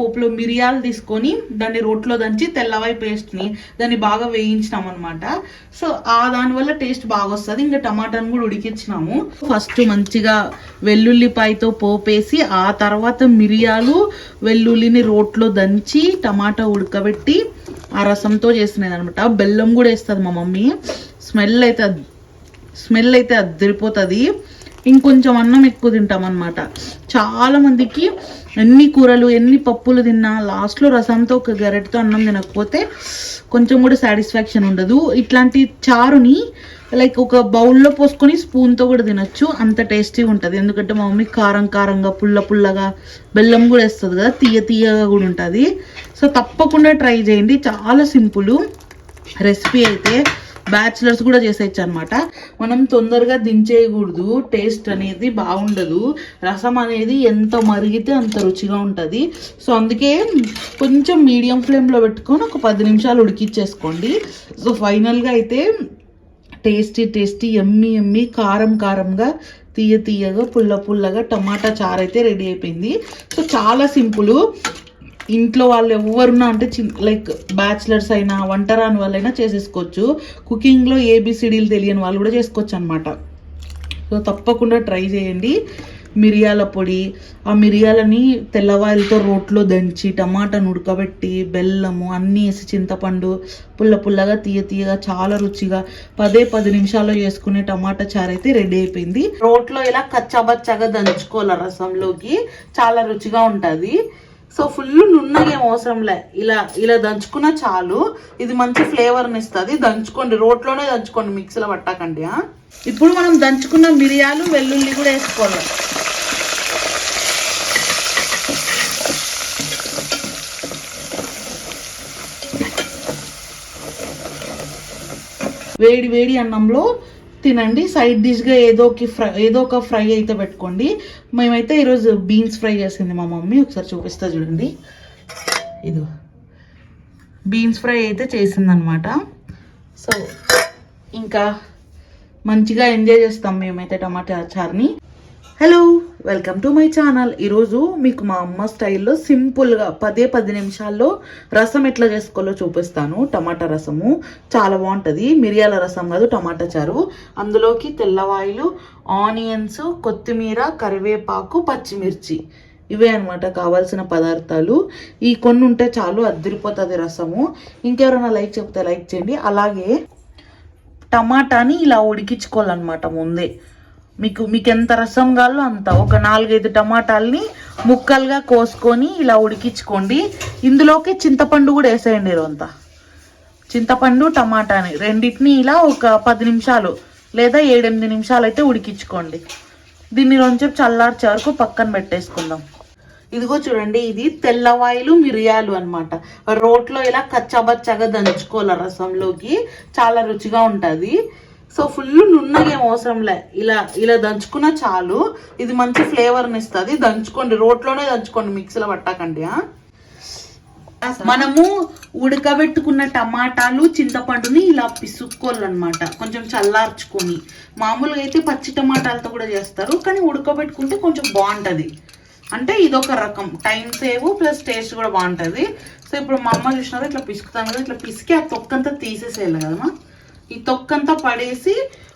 పోపులో మిరియాలు తీసుకొని దాన్ని రోట్లో దంచి తెల్లవాయి పేస్ట్ని దాన్ని బాగా వేయించినాం అనమాట సో ఆ దానివల్ల టేస్ట్ బాగా వస్తుంది. ఇంకా టమాటాను కూడా ఉడికించినాము. ఫస్ట్ మంచిగా వెల్లుల్లిపాయతో పోపేసి ఆ తర్వాత మిరియాలు వెల్లుల్లిని రోట్లో దంచి టమాటా ఉడకబెట్టి ఆ రసంతో చేసినది అనమాట బెల్లం కూడా వేస్తుంది మా మమ్మీ. స్మెల్ అయితే స్మెల్ అయితే అద్దరిపోతుంది ఇంకొంచెం అన్నం ఎక్కువ తింటాం అనమాట చాలా మందికి ఎన్ని కూరలు ఎన్ని పప్పులు తిన్నా లాస్ట్లో రసంతో ఒక గరెటతో అన్నం తినకపోతే కొంచెం కూడా సాటిస్ఫాక్షన్ ఉండదు. ఇట్లాంటి చారుని లైక్ ఒక బౌల్లో పోసుకొని స్పూన్తో కూడా తినొచ్చు. అంత టేస్టీ ఉంటుంది. ఎందుకంటే మా మమ్మీ కారం కారంగా పుల్ల పుల్లగా బెల్లం కూడా వేస్తుంది కదా తీయ తీయగా కూడా ఉంటుంది. సో తప్పకుండా ట్రై చేయండి. చాలా సింపుల్ రెసిపీ అయితే. బ్యాచిలర్స్ కూడా చేసేయచ్చు అనమాట మనం తొందరగా దించేయకూడదు. టేస్ట్ అనేది బాగుండదు. రసం అనేది ఎంత మరిగితే అంత రుచిగా ఉంటుంది. సో అందుకే కొంచెం మీడియం ఫ్లేమ్లో పెట్టుకొని ఒక పది నిమిషాలు ఉడికిచ్చేసుకోండి. సో ఫైనల్గా అయితే టేస్టీ టేస్టీ ఎమ్మి ఎమ్మి కారం కారంగా తీయ తీయగా పుల్ల పుల్లగా టమాటా చారు అయితే రెడీ అయిపోయింది. సో చాలా సింపుల్. ఇంట్లో వాళ్ళు ఎవరున్నా అంటే చిన్ లైక్ బ్యాచిలర్స్ అయినా వంట రాని వాళ్ళైనా చేసేసుకోవచ్చు. కుకింగ్లో ఏబిసిడీలు తెలియని వాళ్ళు కూడా చేసుకోవచ్చు అనమాట సో తప్పకుండా ట్రై చేయండి. మిరియాల పొడి ఆ మిరియాలని తెల్లవాయలతో రోట్లో దంచి టమాటాను ఉడకబెట్టి బెల్లము అన్నీ వేసి చింతపండు పుల్ల పుల్లగా తీయ తీయగా చాలా రుచిగా పదే పది నిమిషాల్లో చేసుకునే టమాటా చారు అయితే రెడీ అయిపోయింది. రోట్లో ఇలా కచ్చాబచ్చాగా దంచుకోవాలి రసంలోకి. చాలా రుచిగా ఉంటుంది. సో ఫుల్ నున్నగా ఏం అవసరంలే. ఇలా ఇలా దంచుకున్న చాలు. ఇది మంచి ఫ్లేవర్ని ఇస్తుంది. దంచుకోండి. రోట్లోనే దంచుకోండి. మిక్సీలో పట్టకండి ఇప్పుడు మనం దంచుకున్న మిరియాలు వెల్లుల్లి కూడా వేసుకోవాలి. వేడి వేడి అన్నంలో తినండి. సైడ్ డిష్గా ఏదో ఒక ఫ్రై ఏదో ఒక ఫ్రై అయితే పెట్టుకోండి. మేమైతే ఈరోజు బీన్స్ ఫ్రై చేసింది మా మమ్మీ. ఒకసారి చూపిస్తా చూడండి. ఇది బీన్స్ ఫ్రై అయితే చేసిందనమాట. సో ఇంకా మంచిగా ఎంజాయ్ చేస్తాం మేమైతే tomato చార్ని. Hello welcome to my channel ఈరోజు మీకు మా అమ్మ స్టైల్లో సింపుల్గా పదే పది నిమిషాల్లో రసం ఎట్లా చేసుకోవాలో చూపిస్తాను. టమాటా రసము చాలా బాగుంటుంది. మిరియాల రసం కాదు టమాటా చారు. అందులోకి తెల్లవాయిలు ఆనియన్స్ కొత్తిమీర కరివేపాకు పచ్చిమిర్చి. ఇవే అనమాట కావాల్సిన పదార్థాలు. ఈ కొన్ని ఉంటే చాలు అద్దరిపోతుంది రసము. ఇంకెవరైనా లైక్ చెప్తే లైక్ చేయండి. అలాగే టమాటాని ఇలా ఉడికించుకోవాలన్నమాట ముందే. మీకు మీకు ఎంత రసం కావాలో అంత. ఒక నాలుగైదు టమాటాలని ముక్కలుగా కోసుకొని ఇలా ఉడికించుకోండి. ఇందులోకి చింతపండు కూడా వేసేయండి ఇదంతా చింతపండు టమాటాని రెండింటిని ఇలా ఒక పది నిమిషాలు లేదా ఏడెనిమిది నిమిషాలు అయితే ఉడికించుకోండి. దీన్ని రొంచేపు చల్లార్చే వరకు పక్కన పెట్టేసుకుందాం. ఇదిగో చూడండి ఇది తెల్లవాయిలు మిరియాలు అన్నమాట. రోట్లో ఇలా కచ్చాబచ్చాగా దంచుకోవాలి రసంలోకి. చాలా రుచిగా ఉంటుంది. సో ఫుల్ నున్నగా ఏం అవసరంలే. ఇలా ఇలా దంచుకున్న చాలు. ఇది మంచి ఫ్లేవర్ని ఇస్తుంది. దంచుకోండి. రోట్లోనే దంచుకోండి. మిక్సీలో పట్టాకండి మనము ఉడకబెట్టుకున్న టమాటాలు చింతపండుని ఇలా పిసుక్కోవాలన్నమాట. కొంచెం చల్లార్చుకొని. మామూలుగా అయితే పచ్చి టమాటాలతో కూడా చేస్తారు. కానీ ఉడకబెట్టుకుంటే కొంచెం బాగుంటుంది. అంటే ఇదొక రకం. టైం సేవ్ ప్లస్ టేస్ట్ కూడా బాగుంటుంది. సో ఇప్పుడు మా అమ్మ చూసినారు ఇట్లా పిసుకుతాం కదా ఇట్లా పిసికి ఆ తొక్కంతా తీసేసేయాలి కదమ్మా ఈ తొక్కంతా పడేసి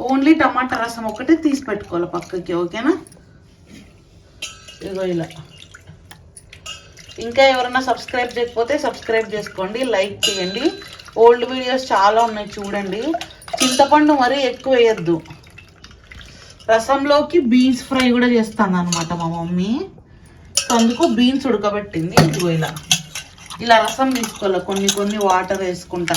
ఓన్లీ టమాటా రసం ఒకటే తీసి పెట్టుకోవాలి పక్కకి ఓకేనా? ఇగో ఇలా. ఇంకా ఎవరైనా సబ్స్క్రైబ్ చేయకపోతే సబ్స్క్రైబ్ చేసుకోండి లైక్ చేయండి. ఓల్డ్ వీడియోస్ చాలా ఉన్నాయి చూడండి. చింతపండు మరీ ఎక్కువ వేయద్దు. రసంలోకి బీన్స్ ఫ్రై కూడా చేస్తాను అనమాట మా మమ్మీ. సో అందుకు బీన్స్ ఉడకబెట్టింది. ఇదిగో ఇలా. ఇలా రసం తీసుకోవాలి కొన్ని కొన్ని వాటర్ వేసుకుంటా.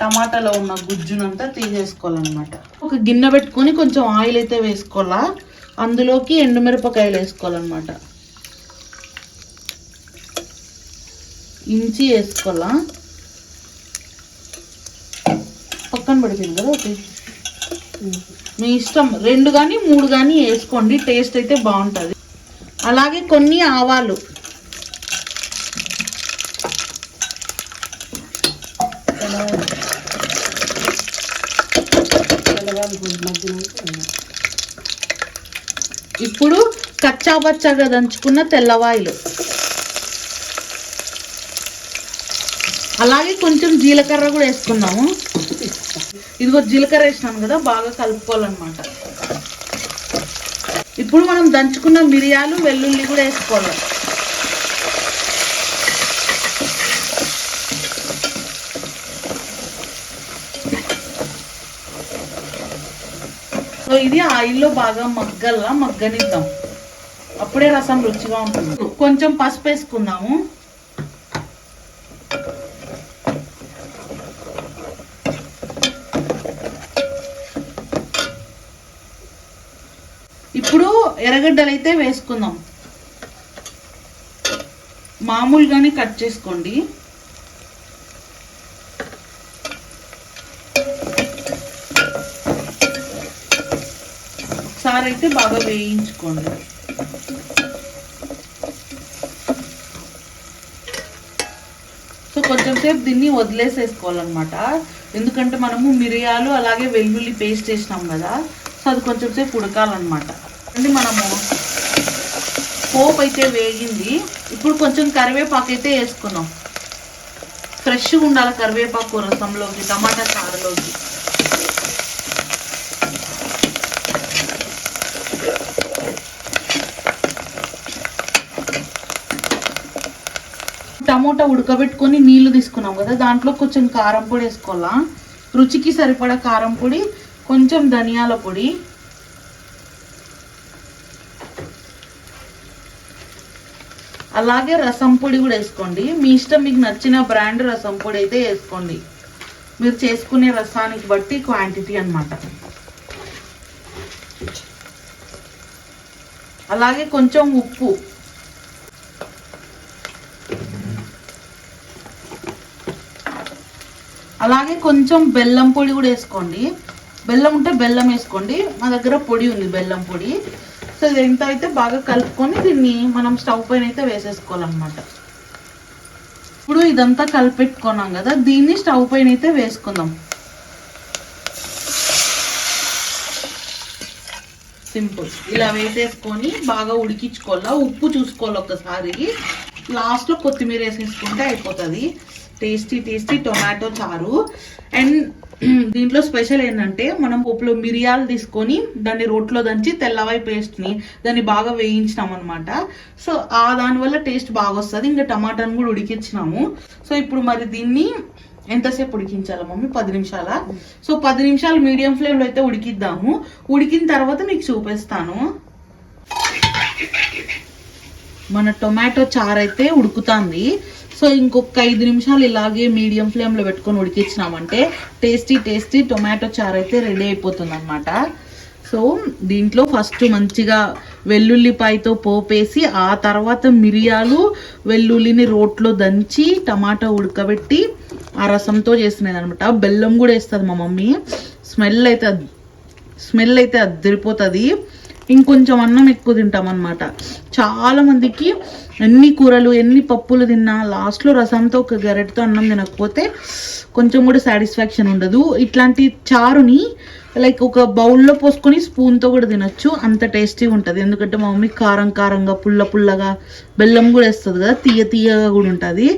టమాటాలో ఉన్న గుజ్జునంతా తీసేసుకోవాలన్నమాట. ఒక గిన్నె పెట్టుకొని కొంచెం ఆయిల్ అయితే వేసుకోవాలా? అందులోకి ఎండుమిరపకాయలు వేసుకోవాలన్నమాట. ఇంచి వేసుకోవాలా? పక్కన పడిపోయింది కదా ఒకటి. మీ ఇష్టం. రెండు కానీ మూడు కానీ వేసుకోండి. టేస్ట్ అయితే బాగుంటుంది. అలాగే కొన్ని ఆవాలు. ఇప్పుడు కచ్చాబచ్చాగా దంచుకున్న తెల్లవాయిలు. అలాగే కొంచెం జీలకర్ర కూడా వేసుకున్నాము. ఇదిగో జీలకర్ర వేసినాం కదా బాగా కలుపుకోవాలన్నమాట. ఇప్పుడు మనం దంచుకున్న మిరియాలు వెల్లుల్లి కూడా వేసుకోవాలి. సో ఇది ఆయిల్లో బాగా మగ్గల్లా మగ్గనిద్దాం. అప్పుడే రసం రుచిగా ఉంటుంది. కొంచెం పసుపు వేసుకుందాము. ఇప్పుడు ఎర్రగడ్డలు అయితే వేసుకుందాం. మామూలుగానే కట్ చేసుకోండి ఒకసారి అయితే బాగా వేయించుకోండి. సో కొంచెం సేపు దీన్ని వదిలేసేసుకోవాలన్నమాట. ఎందుకంటే మనము మిరియాలు అలాగే వెల్లుల్లి పేస్ట్ వేసినాం కదా సో అది కొంచెం సేపు ఉడకాలన్నమాట. అంటే మనము పోపు అయితే వేగింది. ఇప్పుడు కొంచెం కరివేపాకు అయితే వేసుకున్నాం. ఫ్రెష్గా ఉండాలి కరివేపాకు రసంలోకి టమాటా చారులోకి. టమోటా ఉడకబెట్టుకొని నీళ్ళు తీసుకున్నాం కదా దాంట్లో కొంచెం కారం పొడి వేసుకోవాలా? రుచికి సరిపడా కారం పొడి కొంచెం ధనియాల పొడి. అలాగే రసం పొడి కూడా వేసుకోండి. మీ ఇష్టం మీకు నచ్చిన బ్రాండ్ రసం పొడి అయితే వేసుకోండి. మీరు చేసుకునే రసానికి బట్టి క్వాంటిటీ అనమాట అలాగే కొంచెం ఉప్పు. అలాగే కొంచెం బెల్లం పొడి కూడా వేసుకోండి. బెల్లం ఉంటే బెల్లం వేసుకోండి. మా దగ్గర పొడి ఉంది బెల్లం పొడి. సో ఇది ఎంత అయితే బాగా కలుపుకొని దీన్ని మనం స్టవ్ పైన అయితే వేసేసుకోవాలన్నమాట. ఇప్పుడు ఇదంతా కలిపెట్టుకున్నాం కదా దీన్ని స్టవ్ పైన అయితే వేసుకుందాం. సింపుల్. ఇలా వేసేసుకొని బాగా ఉడికించుకోవాలా ఉప్పు చూసుకోవాలి ఒకసారి. లాస్ట్లో కొత్తిమీర వేసేసుకుంటే అయిపోతుంది. టేస్టీ టేస్టీ టొమాటో చారు. అండ్ దీంట్లో స్పెషల్ ఏంటంటే మనం ఉప్పులో మిరియాలు తీసుకొని దాన్ని రోట్లో దంచి తెల్లవాయి పేస్ట్ని దాన్ని బాగా వేయించినాం అనమాట సో ఆ దానివల్ల టేస్ట్ బాగా వస్తుంది. ఇంకా టమాటాను కూడా ఉడికించినాము. సో ఇప్పుడు మరి దీన్ని ఎంతసేపు ఉడికించాలా మమ్మీ? పది నిమిషాల? సో పది నిమిషాలు మీడియం ఫ్లేమ్లో అయితే ఉడికిద్దాము. ఉడికిన తర్వాత మీకు చూపిస్తాను. మన టొమాటో చారు అయితే ఉడుకుతుంది. సో ఇంకొక ఐదు నిమిషాలు ఇలాగే మీడియం ఫ్లేమ్లో పెట్టుకొని ఉడికించినామంటే టేస్టీ టేస్టీ టొమాటో చారు అయితే రెడీ అయిపోతుంది అనమాట సో దీంట్లో ఫస్ట్ మంచిగా వెల్లుల్లిపాయతో పోపేసి ఆ తర్వాత మిరియాలు వెల్లుల్లిని రోట్లో దంచి టమాటా ఉడకబెట్టి ఆ రసంతో చేసినది అనమాట బెల్లం కూడా వేస్తుంది మా మమ్మీ. స్మెల్ అయితే స్మెల్ అయితే అద్దరిపోతుంది. ఇంకొంచెం అన్నం ఎక్కువ తింటాం అనమాట చాలా మందికి ఎన్ని కూరలు ఎన్ని పప్పులు తిన్నా లాస్ట్లో రసంతో ఒక గరెటతో అన్నం తినకపోతే కొంచెం కూడా సాటిస్ఫాక్షన్ ఉండదు. ఇట్లాంటి చారుని లైక్ ఒక బౌల్లో పోసుకొని స్పూన్తో కూడా తినచ్చు. అంత టేస్టీ ఉంటుంది. ఎందుకంటే మా మమ్మీ కారం కారంగా పుల్ల పుల్లగా బెల్లం కూడా వేస్తుంది కదా తీయ తీయగా కూడా ఉంటుంది.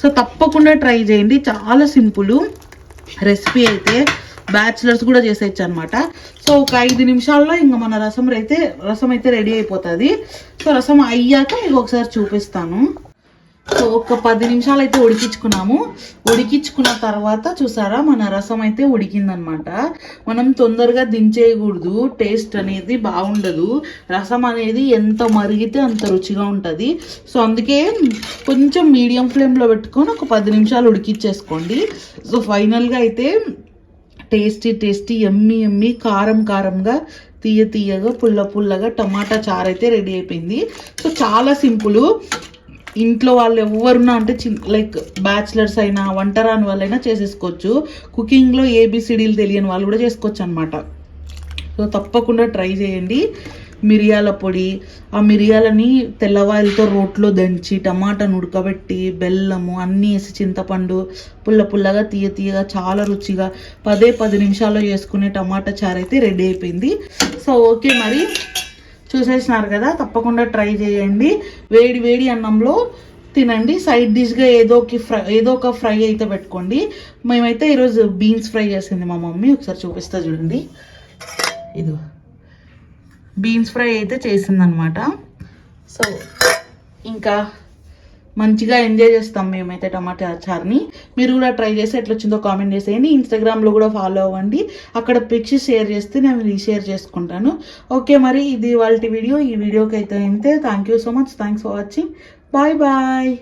సో తప్పకుండా ట్రై చేయండి. చాలా సింపుల్ రెసిపీ అయితే బ్యాచిలర్స్ కూడా చేసేయచ్చు అనమాట సో ఒక ఐదు నిమిషాల్లో ఇంకా మన రసం అయితే రసం అయితే రెడీ అయిపోతుంది. సో రసం అయ్యాక మీకు ఒకసారి చూపిస్తాను. సో ఒక పది నిమిషాలు అయితే ఉడికించుకున్నాము. ఉడికించుకున్న తర్వాత చూసారా మన రసం అయితే ఉడికిందనమాట. మనం తొందరగా దించేయకూడదు. టేస్ట్ అనేది బాగుండదు. రసం అనేది ఎంత మరిగితే అంత రుచిగా ఉంటుంది. సో అందుకే కొంచెం మీడియం ఫ్లేమ్లో పెట్టుకొని ఒక పది నిమిషాలు ఉడికించేసుకోండి సో ఫైనల్గా అయితే టేస్టీ టేస్టీ ఎమ్మి ఎమ్మి కారం కారంగా తీయ తీయగా పుల్ల పుల్లగా టమాటా చారు అయితే రెడీ అయిపోయింది. సో చాలా సింపుల్. ఇంట్లో వాళ్ళు ఎవరున్నా అంటే చిన్ లైక్ బ్యాచిలర్స్ అయినా వంట రాని వాళ్ళైనా చేసేసుకోవచ్చు. కుకింగ్లో ఏబిసిడీలు తెలియని వాళ్ళు కూడా చేసుకోవచ్చు అనమాట సో తప్పకుండా ట్రై చేయండి. మిరియాల పొడి ఆ మిరియాలని తెల్లవాయలతో రోట్లో దంచి టమాటాను ఉడకబెట్టి బెల్లము అన్నీ వేసి చింతపండు పుల్ల పుల్లగా తీయ తీయగా చాలా రుచిగా పదే పది నిమిషాల్లో చేసుకునే టమాటా చారు అయితే రెడీ అయిపోయింది. సో ఓకే మరి. చూసేసినారు కదా తప్పకుండా ట్రై చేయండి. వేడి వేడి అన్నంలో తినండి. సైడ్ డిష్గా ఏదో ఒక ఫ్రై ఏదో ఒక ఫ్రై అయితే పెట్టుకోండి. మేమైతే ఈరోజు బీన్స్ ఫ్రై చేసింది మా మమ్మీ. ఒకసారి చూపిస్తా చూడండి. ఇదిగో. బీన్స్ ఫ్రై అయితే చేసిందనమాట. సో ఇంకా మంచిగా ఎంజాయ్ చేస్తాం మేమైతే టమాటా అచార్ని మీరు కూడా ట్రై చేసి ఎట్లా వచ్చిందో కామెంట్ చేసేయండి. ఇన్స్టాగ్రామ్లో కూడా ఫాలో అవ్వండి. అక్కడ పిక్స్ షేర్ చేస్తే నేను రీషేర్ చేసుకుంటాను. ఓకే మరి ఇది వాళ్ళ వీడియో. ఈ వీడియోకి అయితే అయితే thank you so much thanks for watching bye bye